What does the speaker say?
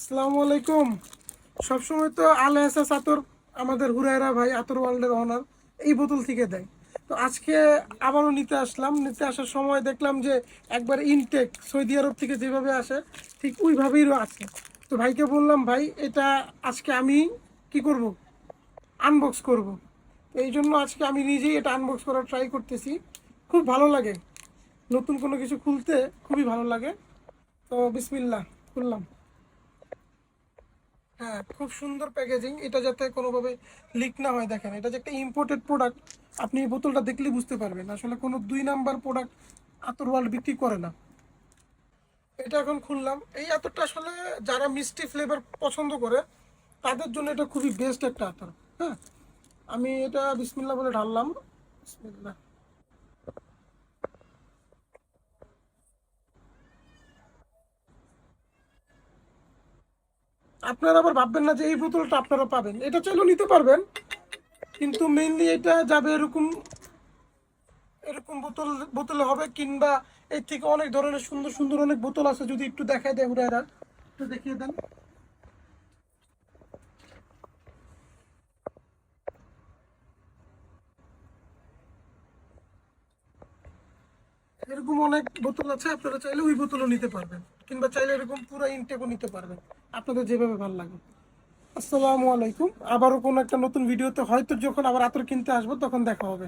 আসসালামু আলাইকুম। সবসময় তো আল এহসাস আতর আমাদের হুরায়রা ভাই আতর ওয়ার্ল্ডের অনার এই বোতল থেকে দেয়। তো আজকে আবারও নিতে আসলাম। নিতে আসার সময় দেখলাম যে একবার ইনটেক সৌদি আরব থেকে যেভাবে আসে, ঠিক ওইভাবেই আছে। তো ভাইকে বললাম, ভাই, এটা আজকে আমি কি করব? আনবক্স করব। এই জন্য আজকে আমি নিজেই এটা আনবক্স করার ট্রাই করতেছি। খুব ভালো লাগে। নতুন কোনো কিছু খুলতে খুবই ভালো লাগে। তো বিসমিল্লাহ, খুললাম। হ্যাঁ খুব সুন্দর প্যাকেজিং এটা যাতে কোনোভাবে লিক না হয়, দেখেন, এটা যে একটা ইম্পোর্টেড প্রোডাক্ট আপনি এই বোতলটা দেখলেই বুঝতে পারবেন। আসলে কোনো দুই নাম্বার প্রোডাক্ট আতর ওয়ার্ল্ড বিক্রি করে না। এটা এখন খুললাম। এই আতরটা আসলে যারা মিষ্টি ফ্লেভার পছন্দ করে, তাদের জন্য এটা খুবই বেস্ট একটা আতর। হ্যাঁ আমি এটা বিসমিল্লা বলে ঢাললাম। বিসমিল্লা আপনারা আবার ভাববেন না যে এই বোতলটা আপনারা পাবেন। এটা চাইলেও নিতে পারবেন, কিন্তু মেইনলি এটা যাবে এরকম এরকম বোতল, বোতলে হবে কিংবা এর থেকে অনেক ধরনের সুন্দর সুন্দর অনেক বোতল আছে, যদি একটু দেখায় দেয় হুরায়রা একটু দেখিয়ে দেন। এরকম অনেক বোতল আছে, আপনারা চাইলে ওই বোতলও নিতে পারবেন। কিংবা চাইলে এরকম পুরো ইনটেকও নিতে পারবেন। আপনাদের যেভাবে ভালো লাগে। আসসালামু আলাইকুম। আবারও কোনো একটা নতুন ভিডিওতে হয়তো যখন আবার আতর কিনতে আসব, তখন দেখা হবে।